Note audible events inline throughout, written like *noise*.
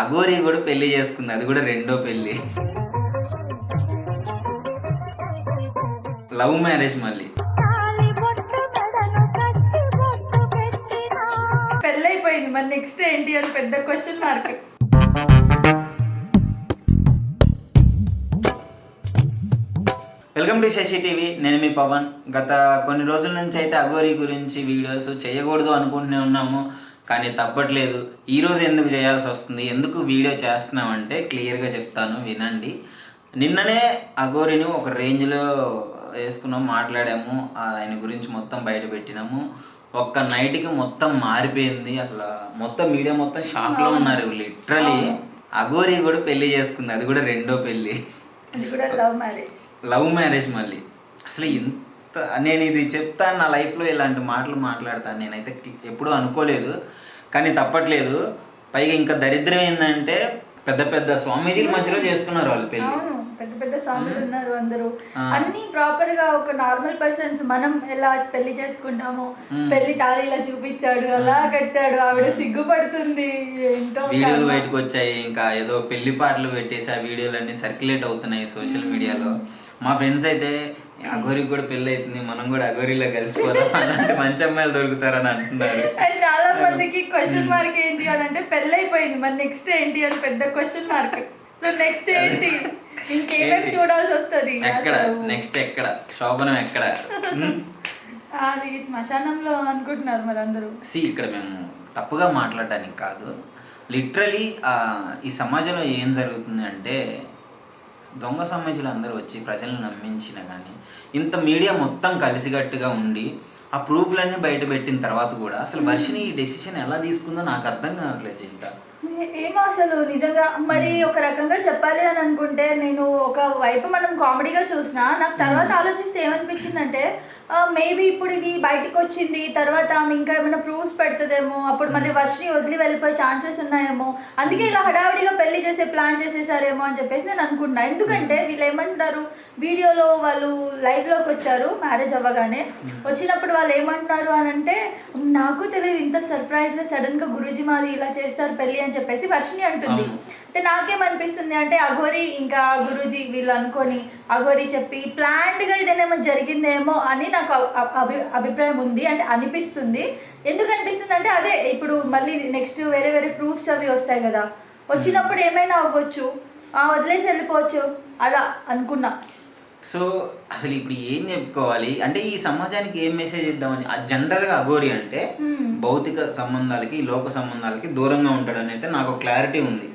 అఘోరి కూడా పెళ్ళి చేసుకుంది. అది కూడా రెండో పెళ్ళి. లవ్ మ్యారేజ్ మళ్ళీ. పెళ్ళైపోయింది. మరి నెక్స్ట్ ఏంటి అని పెద్ద question mark welcome to Shashi TV నేను మీ పవన్. గత కొన్ని రోజుల నుంచి అయితే అఘోరి గురించి వీడియోస్ చేయకూడదు అనుకుంటూనే ఉన్నాము. కానీ తప్పట్లేదు. ఈ రోజు ఎందుకు చేయాల్సి వస్తుంది? ఎందుకు వీడియో చేస్తున్నామంటే క్లియర్గా చెప్తాను వినండి. నిన్ననే అఘోరిని ఒక రేంజ్లో వేసుకున్నాం మాట్లాడాము. ఆయన గురించి మొత్తం బయట పెట్టినాము. ఒక్క నైట్కి మొత్తం మారిపోయింది. అసలు మొత్తం మీడియా మొత్తం షాక్లో ఉన్నారు లిటరలీ. అఘోరి కూడా పెళ్ళి చేసుకుంది. అది కూడా రెండో పెళ్ళి లవ్ మ్యారేజ్. మళ్ళీ. అసలు ఇంత నేను ఇది చెప్తాను నా లైఫ్లో ఇలాంటి మాటలు మాట్లాడతాను. నేనైతే ఎప్పుడూ అనుకోలేదు కానీ తప్పట్లేదు. పైగా ఇంకా దరిద్రం ఏంటంటే పెద్ద పెద్ద స్వామీజీల మధ్యలో చేసుకున్నారు వాళ్ళు అవును పెద్ద పెద్ద స్వాములు ఉన్నారు అందరూ. అన్ని ప్రాపర్గా ఒక నార్మల్ పర్సన్స్ మనం ఎలా పెళ్ళి చేసుకుంటామో. పెళ్ళి తాళి ఇలా చూపించాడు అలా కట్టాడు. ఆవిడ సిగ్గుపడుతుంది ఏంటో వీడియోలు. బయటకు వచ్చాయి ఇంకా ఏదో పెళ్ళి పాటలు పెట్టేసి ఆ వీడియోలు అన్ని సర్క్యులేట్ అవుతున్నాయి సోషల్ మీడియాలో మా ఫ్రెండ్స్ అయితే అఘోరికి కూడా పెళ్ళి అవుతుంది మనం కూడా అఘోరిలో కలిసిపోదాం అలాంటి మంచి అమ్మాయిలు దొరుకుతారని అంటున్నారు. అండ్ చాలా మందికి క్వశ్చన్ మార్క్ ఏంటి అని అంటే పెళ్ళైపోయింది మరి నెక్స్ట్ ఏంటి అని పెద్ద క్వశ్చన్ మార్క్ సో నెక్స్ట్ ఏంటి? ఇంకేమేమి? చూడాల్సి వస్తుంది? ఎక్కడ? నెక్స్ట్ ఎక్కడ? శోభనం ఎక్కడ. *laughs* అది శ్మశానంలో అనుకుంటున్నారు మరి అందరూ. సి ఇక్కడ మేము తప్పుగా మాట్లాడడానికి కాదు. లిటరలీ ఈ సమాజంలో ఏం జరుగుతుంది అంటే దొంగ సమాజంలో అందరూ వచ్చి ప్రజలను నమ్మించిన కానీ ఇంత మీడియా మొత్తం కలిసికట్టుగా ఉండి ఆ ప్రూఫ్లన్నీ బయట పెట్టిన తర్వాత కూడా అసలు వర్షిని ఈ డెసిషన్ ఎలా తీసుకుందో నాకు అర్థం కావట్లేదు ఏ- ఏమో అసలు నిజంగా మరి ఒక రకంగా చెప్పాలి అని అనుకుంటే నేను ఒక వైపు మనం కామెడీగా చూసిన నాకు తర్వాత ఆలోచిస్తే ఏమనిపించిందంటే మేబీ ఇప్పుడు ఇది బయటకు వచ్చింది తర్వాత ఆమె ఇంకా ఏమైనా ప్రూఫ్స్ పెడుతుందేమో అప్పుడు మళ్ళీ వర్షని వదిలి వెళ్ళిపోయే ఛాన్సెస్ ఉన్నాయేమో అందుకే ఇలా హడావిడిగా పెళ్ళి చేసే ప్లాన్ చేసేసారేమో అని చెప్పేసి నేను అనుకుంటున్నా. ఎందుకంటే వీళ్ళు ఏమంటున్నారు వీడియోలో వాళ్ళు లైవ్లోకి వచ్చారు మ్యారేజ్ అవ్వగానే. వచ్చినప్పుడు వాళ్ళు ఏమంటున్నారు అని అంటే నాకు తెలియదు ఇంత సర్ప్రైజ్గా సడన్గా గురూజీ మాది ఇలా చేస్తారు పెళ్ళి అని చెప్పేసి వర్షిని అంటుంది. అయితే నాకేమనిపిస్తుంది అంటే అఘోరి ఇంకా గురూజీ వీళ్ళు అనుకొని అఘోరి చెప్పి ప్లాన్డ్గా ఇదేనేమో జరిగిందేమో అని నాకు అభి అభిప్రాయం ఉంది అంటే అనిపిస్తుంది. ఎందుకు అనిపిస్తుంది అంటే అదే ఇప్పుడు మళ్ళీ నెక్స్ట్ వేరే వేరే ప్రూఫ్స్ అవి వస్తాయి కదా. వచ్చినప్పుడు ఏమైనా అవ్వచ్చు. ఆ వదిలేసి వెళ్ళిపోవచ్చు. అలా అనుకున్నా. సో అసలు ఇప్పుడు ఏం చెప్పుకోవాలి? అంటే ఈ సమాజానికి ఏం మెసేజ్ ఇద్దామని? జనరల్గా అఘోరి అంటే. భౌతిక సంబంధాలకి లోక సంబంధాలకి దూరంగా ఉంటాడని అయితే నాకు క్లారిటీ ఉంది.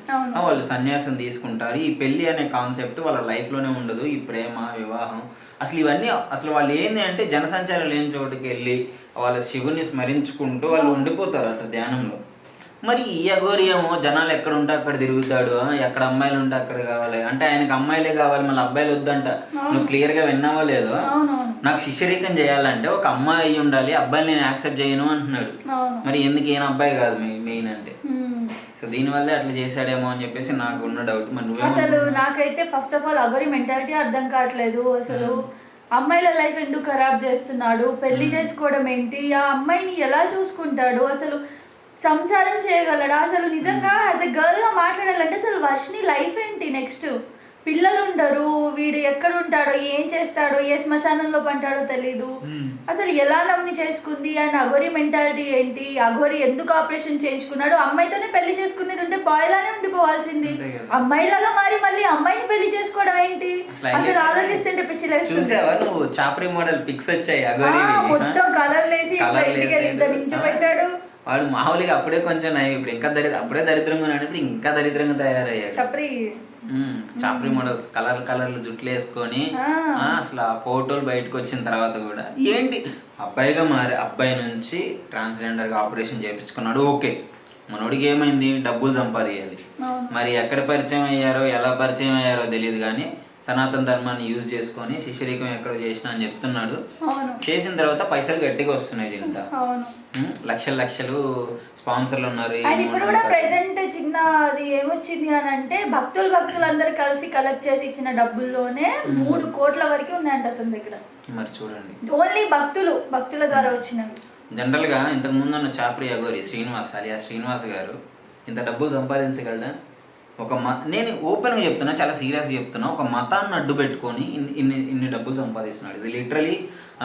వాళ్ళు సన్యాసం తీసుకుంటారు. ఈ పెళ్ళి అనే కాన్సెప్ట్ వాళ్ళ లైఫ్లోనే ఉండదు. ఈ ప్రేమ వివాహం అసలు ఇవన్నీ అసలు వాళ్ళు ఏంది అంటే జనసంచారం లేని చోటుకి వెళ్ళి వాళ్ళ శివుని స్మరించుకుంటూ వాళ్ళు ఉండిపోతారు అట్లా ధ్యానంలో. మరి ఈ అఘోరి ఏమో జనాలు ఎక్కడ ఉంటే అక్కడ తిరుగుతాడు ఎక్కడ అమ్మాయిలు ఉంటే అక్కడ కావాలి. అంటే ఆయనకి అమ్మాయిలే కావాలి మళ్ళీ అబ్బాయిలు వద్దంట. నువ్వు క్లియర్గా విన్నావో లేదో? నాకు శిష్యరీకం చేయాలంటే ఒక అమ్మాయి అయి ఉండాలి అబ్బాయిని నేను యాక్సెప్ట్ చేయను అంటున్నాడు. మరి ఎందుకు ఈయన అబ్బాయి కాదు మెయిన్ అంటే. సో దీనివల్లే అట్లా చేశాడేమో అని చెప్పేసి నాకు ఉన్న డౌట్ మరి అసలు నాకైతే first of all Aghori mentality అర్థం కావట్లేదు. అసలు అమ్మాయిల లైఫ్ ఎందుకు ఖరాబ్ చేస్తున్నాడు? పెళ్ళి చేసుకోవడం ఏంటి? ఆ అమ్మాయిని ఎలా చూసుకుంటాడు? అసలు సంసారం చేయగలడా? అసలు నిజంగా యాజ్ ఎ గర్ల్గా మాట్లాడాలంటే అసలు వర్షిని లైఫ్ ఏంటి నెక్స్ట్ పిల్లలు ఉండరు వీడు ఎక్కడ ఉంటాడో ఏం చేస్తాడో ఏ శ్మశానంలో పంటాడో తెలీదు. అసలు ఎలా నమ్మి చేసుకుంది? అండ్ అఘోరి మెంటాలిటీ ఏంటి? అఘోరి ఎందుకు ఆపరేషన్ చేయించుకున్నాడు? అమ్మాయితోనే పెళ్ళి చేసుకునేది ఉంటే బాయ్ లానే ఉండిపోవాల్సింది. అమ్మాయిలాగా మారి మళ్ళీ అమ్మాయిని పెళ్ళి చేసుకోవడం ఏంటి? అసలు ఆలోచిస్తుంటే నువ్వు చాపరి మోడల్ పిక్స్ వచ్చాయి మొత్తం కలర్ లేసి ఇంటికి వెళ్ళి లేసాడు. నించో పెట్టాడు వాడు మామూలుగా అప్పుడే కొంచెం నయం. ఇప్పుడు ఇంకా దరిద్ర అప్పుడే దరిద్రంగా ఉన్నాడు. ఇంకా దరిద్రంగా తయారయ్యాడు. చప్రి. చాపరి మోడల్స్ కలర్ కలర్లు జుట్లు వేసుకొని అసలు ఆ ఫోటోలు బయటకు వచ్చిన తర్వాత కూడా. ఏంటి? అబ్బాయిగా మారి అబ్బాయి నుంచి ట్రాన్స్జెండర్గా ఆపరేషన్ చేయించుకున్నాడు. ఓకే. మనోడికి ఏమైంది? డబ్బులు సంపాదించాలి. మరి ఎక్కడ పరిచయం అయ్యారో ఎలా పరిచయం అయ్యారో తెలియదు కానీ సనాతన ధర్మాన్ని యూజ్ చేసుకొని శిష్యరికం ఎక్కడ చేసిన అని చెప్తున్నాడు. అవును. చేసిన తర్వాత పైసలు గట్టిగా వస్తున్నాయి దీంతో లక్షలు లక్షలు స్పాన్సర్లు ఉన్నారు ఇప్పుడు కూడా ప్రెసెంట్ చిన్న అది ఏమొచ్చింది అని అంటే భక్తులు భక్తులు అందరు కలిసి కలెక్ట్ చేసి ఇచ్చిన డబ్బుల్లోనే మూడు కోట్ల వరకు ఉన్నాయంట అతని దగ్గర మరి చూడండి. ఓన్లీ భక్తులు భక్తుల ద్వారా వచ్చినవి. జనరల్గా ఇంతకు ముందు ఉన్న చాపరి అగోరి శ్రీనివాస్ అలియా శ్రీనివాస్ గారు ఇంత డబ్బులు సంపాదించగలడా? ఒక మ నేను ఓపెన్గా చెప్తున్నా చాలా సీరియస్గా చెప్తున్నా. ఒక మతాన్ని అడ్డు పెట్టుకొని ఇన్ని ఇన్ని డబ్బులు సంపాదిస్తున్నాడు. ఇది లిటరలీ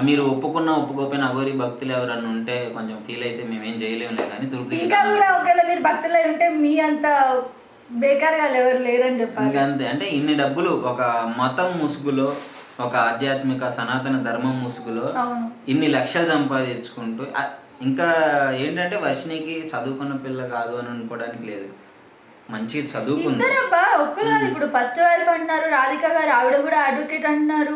మీరు ఒప్పుకున్నా ఒప్పుకోకపోయినా అగోరి భక్తులు ఎవరన్నా ఉంటే కొంచెం ఫీల్ అయితే మేమేం చేయలేములే కానీ తిరుపతికి ఇంకా కూడా ఒకవేళ మీరు భక్తులై ఉంటే మీ అంత బేకార్గా ఎవరు లేరని చెప్పాలి. ఇంకా అంతే. అంటే ఇన్ని డబ్బులు ఒక మతం ముసుగులో ఒక ఆధ్యాత్మిక సనాతన ధర్మం ముసుగులో ఇన్ని లక్షలు సంపాదించుకుంటూ ఇంకా ఏంటంటే వర్షినికి చదువుకున్న పిల్ల కాదు అని అనుకోవడానికి లేదు. మంచి చదువుకుంది. ఒక్కరు కాదు ఇప్పుడు ఫస్ట్ వైఫ్ అంటున్నారు రాధిక గారు ఆవిడ కూడా అడ్వకేట్ అంటున్నారు.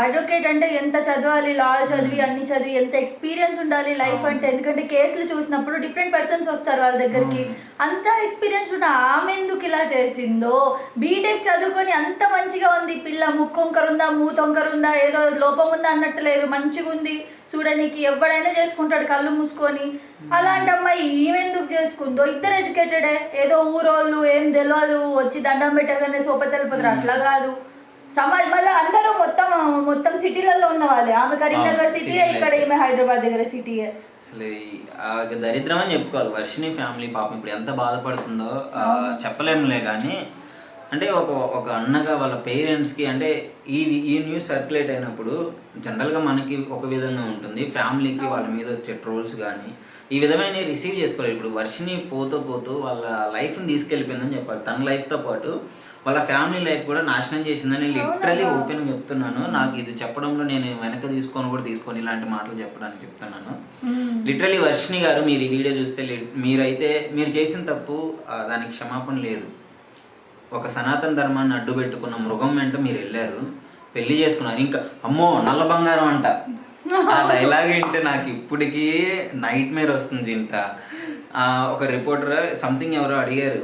అడ్వకేట్ అంటే ఎంత చదవాలి లా చదివి అన్ని చదివి ఎంత ఎక్స్పీరియన్స్ ఉండాలి లైఫ్ అంటే. ఎందుకంటే కేసులు చూసినప్పుడు డిఫరెంట్ పర్సన్స్ వస్తారు వాళ్ళ దగ్గరికి. అంత ఎక్స్పీరియన్స్ ఉన్న ఆమె ఎందుకు ఇలా చేసిందో? బీటెక్ చదువుకొని అంత మంచిగా ఉంది పిల్ల ముక్కొంకర ఉందా మూతొంకర ఉందా ఏదో లోపం ఉందా అన్నట్టు లేదు మంచిగా ఉంది. చూడడానికి ఎవడైనా చేసుకుంటాడు కళ్ళు మూసుకొని. అలాంటి అమ్మాయి ఈమెందుకు చేసుకుందో? ఇద్దరు ఎడ్యుకేటెడే ఏదో ఊరోళ్ళు ఏం తెలియదు వచ్చి దండం పెట్టగానే సోపతి వెళ్ళిపోతారు అట్లా కాదు. సమాజ్ మళ్ళీ అందరూ మొత్తం మొత్తం సిటీలలో ఉన్న వాళ్ళే. ఆమె కరీంనగర్ సిటీ ఇక్కడ ఈమె హైదరాబాద్ దగ్గర సిటీయే. అసలు దరిద్రం అని చెప్పుకోవాలి. వర్షిని ఫ్యామిలీ పాపం ఇప్పుడు ఎంత బాధపడుతుందో చెప్పలేములే కానీ అంటే ఒక ఒక అన్నగా వాళ్ళ పేరెంట్స్కి అంటే ఈ ఈ న్యూస్ సర్క్యులేట్ అయినప్పుడు జనరల్గా మనకి ఒక విధంగా ఉంటుంది. ఫ్యామిలీకి వాళ్ళ మీద వచ్చే ట్రోల్స్ కానీ ఈ విధమైన రిసీవ్ చేసుకోలేదు ఇప్పుడు వర్షిని పోతూ పోతూ వాళ్ళ లైఫ్ని తీసుకెళ్ళిపోయిందని చెప్పాలి. తన లైఫ్తో పాటు వాళ్ళ ఫ్యామిలీ లైఫ్ కూడా నాశనం చేసిందని లిటరలీ ఓపెన్ చెప్తున్నాను. నాకు ఇది చెప్పడంలో నేను వెనక తీసుకొని కూడా తీసుకొని ఇలాంటి మాటలు చెప్పడానికి చెప్తున్నాను. లిటరలీ వర్షిని గారు మీరు ఈ వీడియో చూస్తే మీరైతే మీరు చేసిన తప్పు దానికి క్షమాపణ లేదు. ఒక సనాతన ధర్మాన్ని అడ్డు పెట్టుకున్న మృగం వెంట మీరు వెళ్ళారు. పెళ్ళి చేసుకున్నారు. ఇంకా అమ్మో నల్ల బంగారం అంట. ఆ డైలాగ్ ఏంటి? నాకు ఇప్పటికీ నైట్ మేర్ వస్తుంది ఇంత ఒక రిపోర్టర్ సంథింగ్ ఎవరో అడిగారు.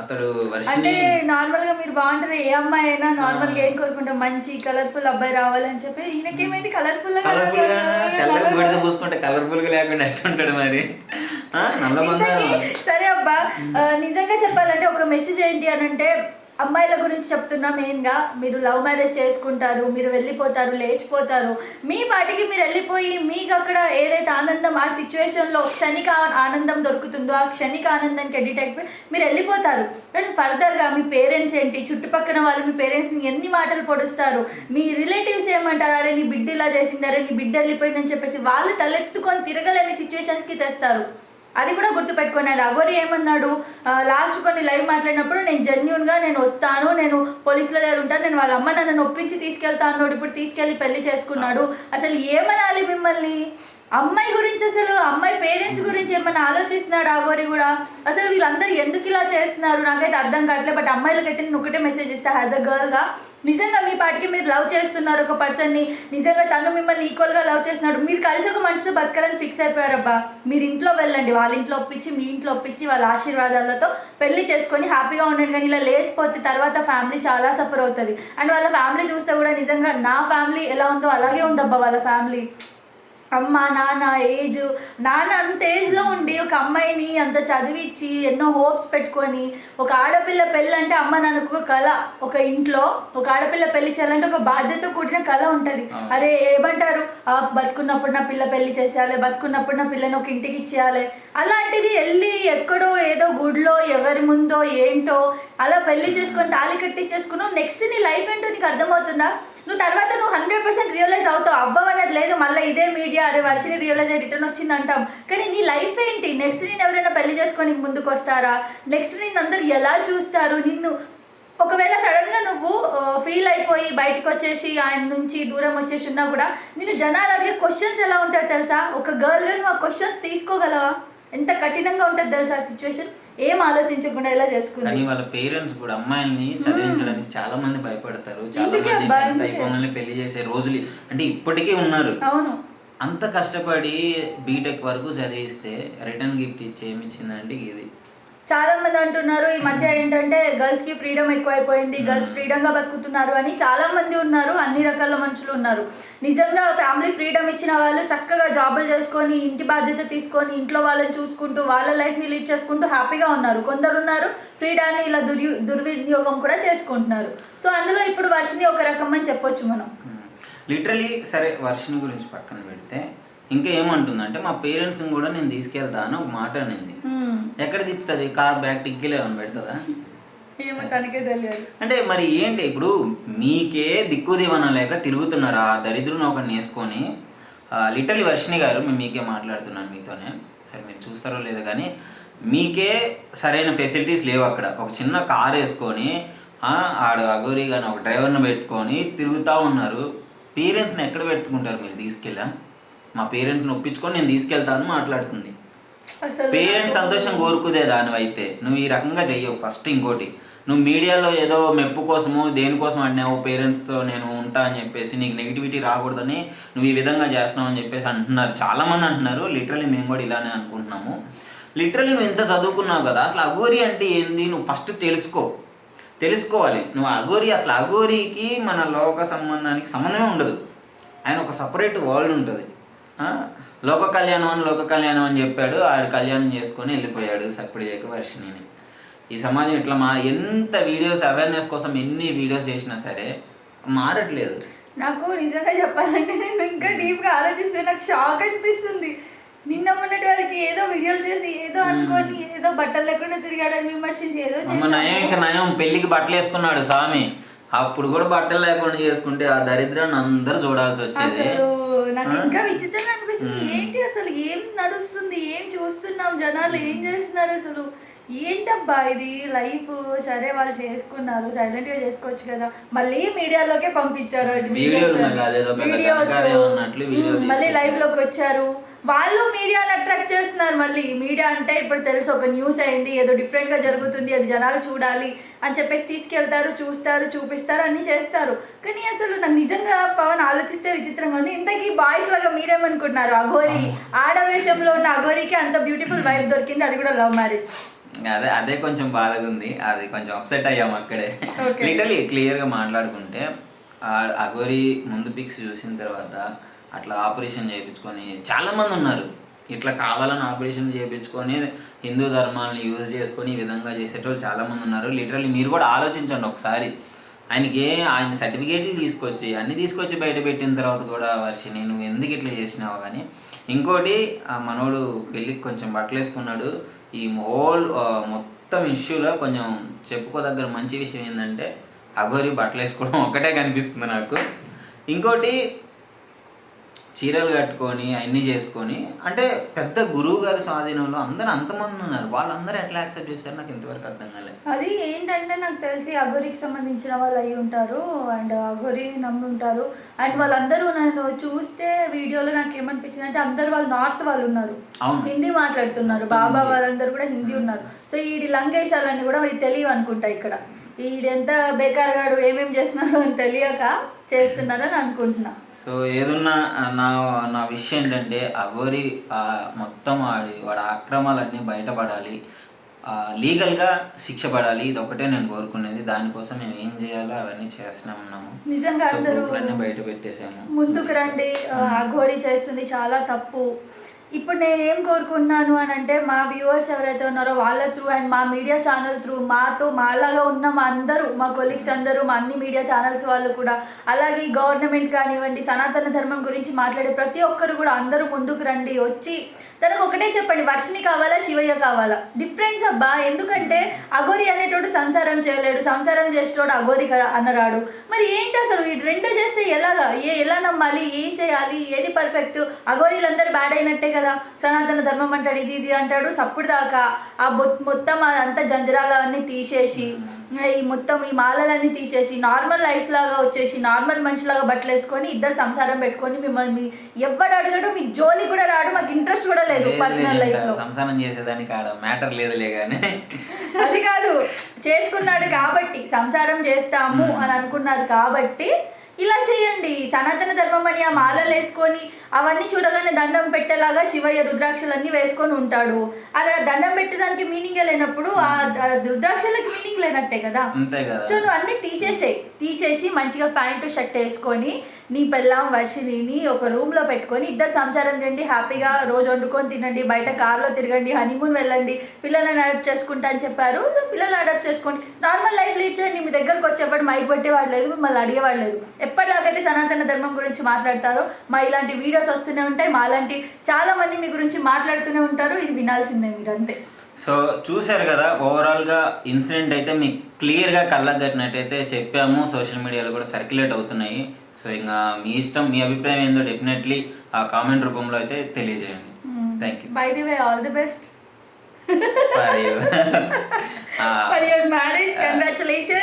అతడు అంటే నార్మల్గా మీరు బాగుంటారు ఏ అమ్మాయి అయినా నార్మల్గా ఏం కోరుకుంటాం మంచి కలర్ఫుల్ అబ్బాయి రావాలని చెప్పి ఈయనకేమైంది? కలర్ఫుల్ కలర్ఫుల్గా తెల్లగా బూడిద పూసుకుంటే కలర్ఫుల్గా లేకుండా ఎట్లుంటాడు మరి? సరే అబ్బా నిజంగా చెప్పాలంటే ఒక మెసేజ్ ఏంటి అని అంటే అమ్మాయిల గురించి చెప్తున్నా మెయిన్గా మీరు లవ్ మ్యారేజ్ చేసుకుంటారు మీరు వెళ్ళిపోతారు లేచిపోతారు. మీ పాటికి మీరు వెళ్ళిపోయి మీకు అక్కడ ఏదైతే ఆనందం ఆ సిచ్యువేషన్లో క్షణిక ఆనందం దొరుకుతుందో ఆ క్షణిక ఆనందానికి ఎడిట్ అయిపోయి మీరు వెళ్ళిపోతారు. కానీ ఫర్దర్గా మీ పేరెంట్స్ ఏంటి? చుట్టుపక్కల వాళ్ళు మీ పేరెంట్స్ని ఎన్ని మాటలు పొడుస్తారు? మీ రిలేటివ్స్ ఏమంటారు? అరే నీ బిడ్డ ఇలా చేసింది అరే నీ బిడ్డ వెళ్ళిపోయిందని చెప్పేసి వాళ్ళు తలెత్తుకొని తిరగలేని సిచ్యువేషన్స్కి తెస్తారు. అది కూడా గుర్తుపెట్టుకోండి. అది అగోరి ఏమన్నాడు? లాస్ట్ కొన్ని లైవ్ మాట్లాడినప్పుడు నేను జెన్యున్గా నేను వస్తాను నేను పోలీసుల దగ్గర ఉంటాను నేను వాళ్ళ అమ్మ నన్ను ఒప్పించి తీసుకెళ్తాను అన్నాడు. ఇప్పుడు తీసుకెళ్ళి పెళ్ళి చేసుకున్నాడు. అసలు ఏమనాలి మిమ్మల్ని? అమ్మాయి గురించి అసలు అమ్మాయి పేరెంట్స్ గురించి ఏమన్నా ఆలోచిస్తున్నాడు ఆగోరి కూడా? అసలు వీళ్ళందరూ ఎందుకు ఇలా చేస్తున్నారు? నాకైతే అర్థం కావట్లేదు బట్ అమ్మాయిలకైతే నేను ఒకటే మెసేజ్ ఇస్తాను యాజ్ అ గర్ల్గా నిజంగా మీ పాటికి మీరు లవ్ చేస్తున్నారు ఒక పర్సన్ని నిజంగా తను మిమ్మల్ని ఈక్వల్గా లవ్ చేస్తున్నాడు. మీరు కలిసి ఒక మనిషితో బతకాలని ఫిక్స్ అయిపోయారబ్బా మీరు ఇంట్లో వెళ్ళండి వాళ్ళ ఇంట్లో ఒప్పించి మీ ఇంట్లో ఒప్పించి వాళ్ళ ఆశీర్వాదాలతో పెళ్ళి చేసుకొని హ్యాపీగా ఉండండి. కానీ ఇలా లేచిపోతే తర్వాత ఫ్యామిలీ చాలా సఫర్ అవుతుంది. అండ్ వాళ్ళ ఫ్యామిలీ చూస్తే కూడా నిజంగా నా ఫ్యామిలీ ఎలా ఉందో అలాగే ఉందబ్బా వాళ్ళ ఫ్యామిలీ అమ్మ నాన్న ఏజ్. నాన్న అంత ఏజ్లో ఉండి ఒక అమ్మాయిని అంత చదివించి ఎన్నో హోప్స్ పెట్టుకొని ఒక ఆడపిల్ల పెళ్ళి అంటే అమ్మ నాన్నకు ఒక కళ. ఒక ఇంట్లో ఒక ఆడపిల్ల పెళ్ళి చేయాలంటే ఒక బాధ్యత కూడిన కళ ఉంటుంది. అరే ఏమంటారు? బతుకున్నప్పుడు నా పిల్ల పెళ్ళి చేసేయాలి బతుకున్నప్పుడు నా పిల్లని ఒక ఇంటికి ఇచ్చేయాలి. అలాంటిది వెళ్ళి ఎక్కడో ఏదో గుడిలో ఎవరి ముందో ఏంటో అలా పెళ్ళి చేసుకొని తాళి కట్టించేసుకున్నావు. నెక్స్ట్ నీ లైఫ్ ఏంటో నీకు అర్థమవుతుందా? నువ్వు తర్వాత నువ్వు హండ్రెడ్ పర్సెంట్ రియలైజ్ అవుతావు. అవ్వవు అనేది లేదు. మళ్ళీ ఇదే మీడియా అరే వర్షిని రియలైజ్ అయ్యి రిటర్న్ వచ్చింది అంటాం కానీ నీ లైఫ్ ఏంటి? నెక్స్ట్ నేను ఎవరైనా పెళ్ళి చేసుకొని ముందుకు వస్తారా? నెక్స్ట్ నిన్ను అందరు ఎలా చూస్తారు? నిన్ను ఒకవేళ సడన్గా నువ్వు ఫీల్ అయిపోయి బయటకు వచ్చేసి ఆయన నుంచి దూరం వచ్చేసి ఉన్నా కూడా నేను జనాలు అడిగే క్వశ్చన్స్ ఎలా ఉంటాయో తెలుసా? ఒక గర్ల్గా నువ్వు ఆ క్వశ్చన్స్ తీసుకోగలవా? ఎంత కఠినంగా ఉంటుంది తెలుసా ఆ సిచ్యువేషన్ ఏం ఆలోచించకుండా ఎలా చేసుకుంది? కానీ వాళ్ళ పేరెంట్స్ కూడా అమ్మాయిల్ని చదివించడానికి చాలా మంది భయపడతారు చాలా ఇందుకే మంది పెళ్ళి చేసే రోజులు అంటే ఇప్పటికీ ఉన్నారు. అవును. అంత కష్టపడి బీటెక్ వరకు చదివిస్తే రిటర్న్ గిఫ్ట్ ఇచ్చి ఏమి ఇచ్చిందంటే ఇది. చాలా మంది అంటున్నారు ఈ మధ్య ఏంటంటే గర్ల్స్కి ఫ్రీడమ్ ఎక్కువైపోయింది గర్ల్స్ ఫ్రీడమ్గా బతుకుతున్నారు అని చాలా మంది ఉన్నారు అన్ని రకాల మనుషులు ఉన్నారు. నిజంగా ఫ్యామిలీ ఫ్రీడమ్ ఇచ్చిన వాళ్ళు చక్కగా జాబులు చేసుకొని ఇంటి బాధ్యత తీసుకొని ఇంట్లో వాళ్ళని చూసుకుంటూ వాళ్ళ లైఫ్ని లీడ్ చేసుకుంటూ హ్యాపీగా ఉన్నారు. కొందరు ఉన్నారు ఫ్రీడాన్ని ఇలా దుర్యు దుర్వినియోగం కూడా చేసుకుంటున్నారు. సో అందులో ఇప్పుడు వర్షిని ఒక రకం అని చెప్పొచ్చు మనం. లిటరలీ సరే వర్షిని గురించి పక్కన పెడితే ఇంకా ఏమంటుందంటే మా పేరెంట్స్ని కూడా నేను తీసుకెళ్తా అని ఒక మాట అనింది. ఎక్కడ తిప్పుతుంది? కార్ బ్యాగ్ టిక్కీలో ఏమైనా పెడుతుందా? అంటే మరి ఏంటి? ఇప్పుడు మీకే దిక్కు దివన లేక తిరుగుతున్నారు? ఆ దరిద్రుని ఒకరిని వేసుకొని లిటరలీ వర్షిణి గారు మేము మీకే మాట్లాడుతున్నాను మీతోనే. సరే మీరు చూస్తారో లేదో కానీ మీకే సరైన ఫెసిలిటీస్ లేవు అక్కడ. ఒక చిన్న కార్ వేసుకొని ఆడు అగోరి కానీ ఒక డ్రైవర్ని పెట్టుకొని తిరుగుతూ ఉన్నారు. పేరెంట్స్ని ఎక్కడ పెట్టుకుంటారు మీరు తీసుకెళ్ళా? మా పేరెంట్స్ని ఒప్పించుకొని నేను తీసుకెళ్తాను మాట్లాడుతుంది. పేరెంట్స్ సంతోషం కోరుకుదే దానివైతే నువ్వు ఈ రకంగా చెయ్యవు ఫస్ట్ ఇంకోటి. నువ్వు మీడియాలో ఏదో మెప్పు కోసము దేనికోసం అడినావు పేరెంట్స్తో నేను ఉంటా అని చెప్పేసి నీకు నెగిటివిటీ రాకూడదని నువ్వు ఈ విధంగా చేస్తున్నావు అని చెప్పేసి అంటున్నారు. చాలామంది అంటున్నారు లిటరలీ మేము కూడా ఇలానే అనుకుంటున్నాము. లిటరలీ నువ్వు ఇంత చదువుకున్నావు కదా అసలు అఘోరి అంటే ఏంది? నువ్వు ఫస్ట్ తెలుసుకో. తెలుసుకోవాలి. నువ్వు అఘోరి అసలు అఘోరికి మన లోక సంబంధానికి సంబంధమే ఉండదు. ఆయన ఒక సపరేట్ వరల్డ్ ఉంటుంది? లోక కళ్యాణం అని లోక కళ్యాణం అని చెప్పాడు. ఆడు కళ్యాణం చేసుకొని వెళ్ళిపోయాడు సప్పుడు చేయక వర్షిణిని. ఈ సమాజం ఇట్లా మా ఎంత వీడియోస్ అవేర్నెస్ కోసం ఎన్ని వీడియోస్ చేసినా సరే మారట్లేదు. నాకు నిజంగా చెప్పాలంటే నేను ఇంకా డీప్గా ఆలోచిస్తే నాకు షాక్ అనిపిస్తుంది. నిన్న మొన్నటి వాళ్ళకి ఏదో వీడియోలు చేసి ఏదో అనుకొని ఏదో బట్టలు లేకుండా తిరిగాడని విమర్శించి ఏదో నయం ఇంకా నయం. పెళ్ళికి బట్టలు వేసుకున్నాడు స్వామి. అప్పుడు కూడా బట్టలు లేకుండా చేసుకుంటే ఆ దరిద్రాన్ని అందరూ చూడాల్సి వచ్చేది. నాకు ఇంకా విచిత్రంగా అనిపిస్తుంది. ఏంటి అసలు ఏం నడుస్తుంది? ఏం చూస్తున్నాం? జనాలు ఏం చేస్తున్నారు అసలు? ఏంటబ్బా ఇది? లైఫ్ సరే వాళ్ళు చేసుకున్నారు. సైలెంట్గా చేసుకోవచ్చు కదా. మళ్ళీ మీడియాలోకే పంపించారు. వీడియోస్ మళ్ళీ. లైవ్లోకి వచ్చారు. వాళ్ళు మీడియాని అట్రాక్ట్ చేస్తున్నారు మళ్ళీ. మీడియా అంటే ఇప్పుడు తెలుసు ఒక న్యూస్ అయింది ఏదో డిఫరెంట్గా జరుగుతుంది అది జనాలు చూడాలి అని చెప్పేసి తీసుకెళ్తారు చూస్తారు చూపిస్తారు అన్ని చేస్తారు. కానీ అసలు నాకు నిజంగా పవన్ ఆలోచిస్తే విచిత్రంగా ఉంది. ఇంతకీ బాయ్స్ లాగా మీరేమనుకుంటున్నారు? అఘోరి ఆడవేషంలో ఉన్న అఘోరికి అంత బ్యూటిఫుల్ వైఫ్ దొరికింది అది కూడా లవ్ మ్యారేజ్. అదే అదే కొంచెం బాధగా ఉంది. అది కొంచెం అప్సెట్ అయ్యాము అక్కడే. లిటరలీ క్లియర్గా మాట్లాడుకుంటే ఆ అగోరి ముందు పిక్స్ చూసిన తర్వాత అట్లా ఆపరేషన్ చేయించుకొని చాలామంది ఉన్నారు. ఇట్లా కావాలని ఆపరేషన్ చేయించుకొని హిందూ ధర్మాలను యూజ్ చేసుకొని ఈ విధంగా చేసేటోళ్ళు చాలామంది ఉన్నారు. లిటరల్లీ మీరు కూడా ఆలోచించండి ఒకసారి. ఆయనకి ఆయన సర్టిఫికేట్లు తీసుకొచ్చి అన్నీ తీసుకొచ్చి బయట పెట్టిన తర్వాత కూడా వర్షిని నువ్వు ఎందుకు ఇట్లా చేసినావు? కానీ ఇంకోటి ఆ మనోడు పెళ్ళికి కొంచెం బట్టలు వేసుకున్నాడు. ఈ హోల్ మొత్తం ఇష్యూలో కొంచెం చెప్పుకోదగ్గర మంచి విషయం ఏంటంటే అఘోరి బట్టలు వేసుకోవడం *laughs* ఒక్కటే కనిపిస్తుంది నాకు. ఇంకోటి చీరలు కట్టుకొని అన్నీ చేసుకొని అంటే పెద్ద గురువు గారి స్వాధీనంలో అందరూ అంతమంది ఉన్నారు. వాళ్ళందరూ ఎట్లా యాక్సెప్ట్ చేశారు నాకు ఇంతవరకు అర్థం కాలేదు. అది ఏంటంటే నాకు తెలిసి అఘోరికి సంబంధించిన వాళ్ళు అయి ఉంటారు. అండ్ అఘోరిని నమ్మి ఉంటారు. అండ్ వాళ్ళందరూ నన్ను చూస్తే వీడియోలో నాకు ఏమనిపించింది అంటే అందరు వాళ్ళు నార్త్ వాళ్ళు ఉన్నారు. హిందీ మాట్లాడుతున్నారు. బాబా వాళ్ళందరూ కూడా హిందీ ఉన్నారు. సో ఈ లంకేశాలన్నీ కూడా వీళ్ళు తెలియవు అనుకుంటా ఇక్కడ. ఈడెంత బేకార్గాడు ఏమేం చేస్తున్నాడు అని తెలియక చేస్తున్నారని అనుకుంటున్నా. సో ఏదున్నా నా నా విషయం ఏంటంటే ఆ, మొత్తం ఆడి వాడి ఆక్రమాలన్నీ బయటపడాలి. ఆ, లీగల్గా శిక్ష పడాలి. ఇది ఒకటే నేను కోరుకునేది. దానికోసం మేము ఏం చేయాలో అవన్నీ చేస్తూనే ఉన్నాము నిజంగా అందరూ బయట పెట్టేసాము. ముందుకు రండి. ఆ, అఘోరి చేస్తుంది చాలా తప్పు. ఇప్పుడు నేను ఏం కోరుకుంటున్నాను అని అంటే మా వ్యూవర్స్ ఎవరైతే ఉన్నారో వాళ్ళ త్రూ అండ్ మా మీడియా ఛానల్ త్రూ మాతో మాలాగా ఉన్న మా అందరూ మా కొలీగ్స్ అందరూ మా అన్ని మీడియా ఛానల్స్ వాళ్ళు కూడా అలాగే గవర్నమెంట్ కానివ్వండి సనాతన ధర్మం గురించి మాట్లాడే ప్రతి ఒక్కరు కూడా అందరూ ముందుకు రండి వచ్చి తనకు ఒకటే చెప్పండి వర్షిని కావాలా శివయ్య కావాలా? డిఫరెన్స్ అబ్బా ఎందుకంటే అఘోరి అనేటోడు సంసారం చేయలేడు సంసారం చేసేటోడు అఘోరి కదా అన్నరాడు. మరి ఏంటి అసలు ఈ రెండు చేస్తే ఎలాగా? ఏ ఎలా నమ్మాలి? ఏం చేయాలి? ఏది పర్ఫెక్ట్ అఘోరీలందరూ బ్యాడ్ అయినట్టే కదా. సనాతన ధర్మం అంటాడు ఇది ఇది అంటాడు సప్పుడు దాకా. ఆ మొత్తం అదంతా జంజరాలన్నీ తీసేసి ఈ మొత్తం ఈ మాలలన్నీ తీసేసి నార్మల్ లైఫ్ లాగా వచ్చేసి నార్మల్ మనిషిలాగా బట్టలు వేసుకొని ఇద్దరు సంసారం పెట్టుకొని మిమ్మల్ని ఎవ్వడు అడగడు మీకు జోలి కూడా రాడు మాకు ఇంట్రెస్ట్ కూడా లేదు పర్సనల్ లైఫ్లో సంసారం చేసేదానికి ఆడ మ్యాటర్ లేదులే కానీ అది కాదు చేసుకున్నాడు కాబట్టి సంసారం చేస్తాము అని అనుకున్నారు కాబట్టి ఇలా చేయండి. సనాతన ధర్మం అని ఆ మాలలు వేసుకొని అవన్నీ చూడగానే దండం పెట్టేలాగా శివయ్య రుద్రాక్షలన్నీ వేసుకొని ఉంటాడు. అలా దండం పెట్టేదానికి మీనింగ్ లేనప్పుడు ఆ రుద్రాక్షలకి మీనింగ్ లేనట్టే కదా? సో నువ్వు అన్ని తీసేసేయి. తీసేసి మంచిగా ప్యాంటు షర్ట్ వేసుకొని నీ పెళ్ళాం వర్షిని ఒక రూమ్లో పెట్టుకొని ఇద్దరు సంసారం చేయండి హ్యాపీగా రోజు వండుకొని తినండి. బయట కార్లో తిరగండి హనీమూన్ వెళ్ళండి పిల్లలను అడాప్ట్ చేసుకుంటా అని చెప్పారు. పిల్లలు అడాప్ట్ చేసుకోండి. నార్మల్ లైఫ్ లీడ్ చేయండి మీ దగ్గరకు వచ్చేవాడు మైక్ పెట్టేవాడు లేదు మిమ్మల్ని అడిగేవాడు లేదు. ఎప్పటిదాకైతే సనాతన ధర్మం గురించి మాట్లాడతారో మా ఇలాంటి వీడియోస్ వస్తూనే ఉంటాయి. మా లాంటి చాలా మంది మీ గురించి మాట్లాడుతూనే ఉంటారు. ఇది వినాల్సిందే మీరు అంతే. సో చూశారు కదా ఓవరాల్గా ఇన్సిడెంట్ అయితే మీకు క్లియర్గా కళ్ళకు కట్టినట్టయితే చెప్పాము. సోషల్ మీడియాలో కూడా సర్క్యులేట్ అవుతున్నాయి. సో ఇంకా మీ ఇష్టం మీ అభిప్రాయం ఏందో డెఫినెట్లీ ఆ కామెంట్ రూపంలో అయితే తెలియజేయండి. Thank you by the way all the best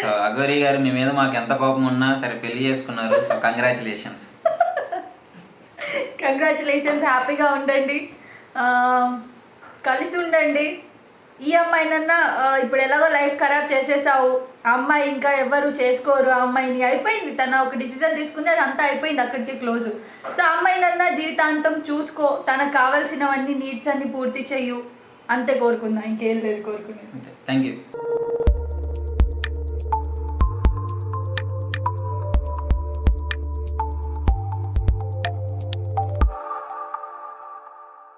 so Aghori *laughs* గారు మీ మీద మాకు ఎంత కోపం ఉన్నా సరే పెళ్ళి చేసుకున్నారు. సో కంగ్రాచులేషన్స్ కంగ్రాచులేషన్స్ హ్యాపీగా ఉండండి. ఆ, కలిసి ఉండండి. ఈ అమ్మాయినన్నా ఇప్పుడు ఎలాగో లైఫ్ ఖరాబ్ చేసేసావు. అమ్మాయి ఇంకా ఎవరు చేసుకోరు. ఆ అమ్మాయిని అయిపోయింది. తన ఒక డిసిజన్ తీసుకుంది. అది అంతా అయిపోయింది అక్కడికి క్లోజ్ సో అమ్మాయినన్నా జీవితాంతం చూసుకో. తనకు కావాల్సినవన్నీ నీడ్స్ అన్ని పూర్తి చెయ్యు. అంతే కోరుకున్నా ఇంకేం లేదు కోరుకున్నాను థ్యాంక్ యూ